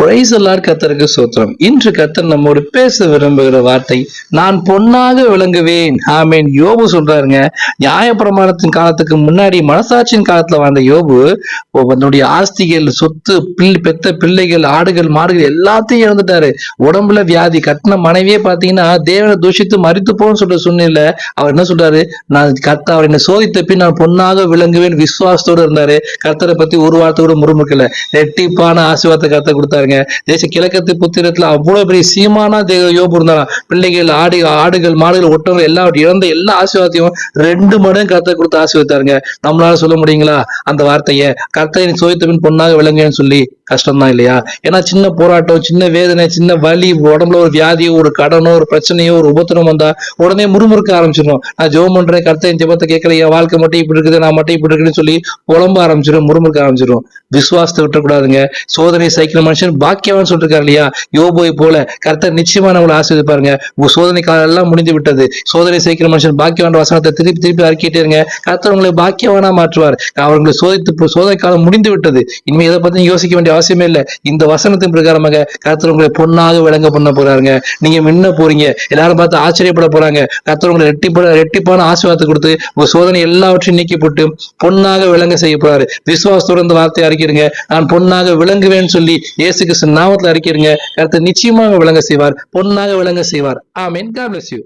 Price கத்தருக்கு சோத்திரம். இன்று கத்தர் நம்மோடு பேச விரும்புகிற வார்த்தை நான் பொன்னாக விளங்குவேன். ஆமேன். யோபு சொல்றாருங்க நியாயப்பிரமாணத்தின் காலத்துக்கு முன்னாடி மனசாட்சியின் காலத்துல வாழ்ந்த யோபு தன்னுடைய ஆஸ்திகள் சொத்து பிள்ளை பெத்த பிள்ளைகள் ஆடுகள் மாடுகள் எல்லாத்தையும் இழந்துட்டாரு. உடம்புல வியாதி கட்டின மனைவியே பாத்தீங்கன்னா தேவனை தூஷித்து மறித்து போன்னு சொல்ற சூழ்நிலை அவர் என்ன சொல்றாரு? நான் கத்த அவர் என்னை சோதித்த பின் நான் பொன்னாக விளங்குவேன். விசுவாசத்தோடு இருந்தாரு. கர்த்தரை பத்தி ஒரு வார்த்தை கூட முருமுக்கல ரெட்டிப்பான ஆசீர்வாதத்தை கத்த பாருங்க. தேச கிழக்கத்து புத்திரத்துல அவ்வளவு பெரிய சீமானா தே யோபு இருந்தாராம் பிள்ளைகள் ஆடு ஆடுகள் மாடுகள் ஒட்டங்கள் எல்லாம் இழந்த எல்லா ஆசீர்வாதத்தையும் ரெண்டு மடங்கு கருத்தை கொடுத்து ஆசீர்வதித்தாருங்க. நம்மளால சொல்ல முடியுங்களா? அந்த வார்த்தையை கர்த்தரை சோதித்த பொண்ணாக பொன்னாக சொல்லி கஷ்டம்தான் இல்லையா? ஏன்னா சின்ன போராட்டம் சின்ன வேதனை சின்ன வலி உடம்புல ஒரு வியாதியோ ஒரு கடனோ ஒரு பிரச்சனையோ ஒரு உபத்திரம் வந்தா உடனே முறுமுறுக்க ஆரம்பிச்சிடும் நான் ஜெபம் பண்றேன் கர்த்தன் ஜெபத்தை கேட்கல என் வாழ்க்கை மட்டும் இப்படி இருக்குது நான் மட்டும் இப்படி இருக்குன்னு சொல்லி புலம்ப ஆரம்பிச்சிடும் முறுமுறுக்க ஆரம்பிச்சிடும் விசுவாசத்தை விட்டக்கூடாதுங்க சோதனை சைக்கிள் மனுஷன் பாக்கியவான் சொல்லிருக்காரு இல்லையா? யோபோய் போல கருத்தை நிச்சயமா நம்மளை ஆசீர்வதிப்பாருங்க. உங்க சோதனை காலம் எல்லாம் முடிந்து விட்டது. சோதனை சைக்கிள் மனுஷன் பாக்கியவான் வசனத்தை திருப்பி திருப்பி அறிக்கிட்டே இருங்க. கர்த்தர் உங்களை பாக்கியவானா மாற்றுவார். அவர்களை சோதித்து சோதனை காலம் முடிந்து விட்டது. இனிமே இதை பத்தி யோசிக்க வேண்டிய அவசியமே இல்லை. இந்த வசனத்தின் பிரகாரமாக கர்த்தர் உங்களை பொண்ணாக விளங்க பண்ண போறாருங்க. நீங்க முன்ன போறீங்க. எல்லாரும் பார்த்து ஆச்சரியப்பட போறாங்க. கர்த்தர் உங்களை ரெட்டிப்பட ரெட்டிப்பான ஆசீர்வாதத்தை கொடுத்து உங்க சோதனை எல்லாவற்றையும் நீக்கி போட்டு பொன்னாக விளங்க செய்ய போறாரு. விசுவாசத்தோட இந்த வார்த்தையை அறிக்கிறீங்க நான் பொன்னாக விளங்குவேன்னு சொல்லி இயேசு கிறிஸ்து நாமத்தில் அறிக்கிறீங்க கருத்து நிச்சயமாக விளங்க செய்வார். பொன்னாக விளங்க செய்வார். ஆமீன். God bless you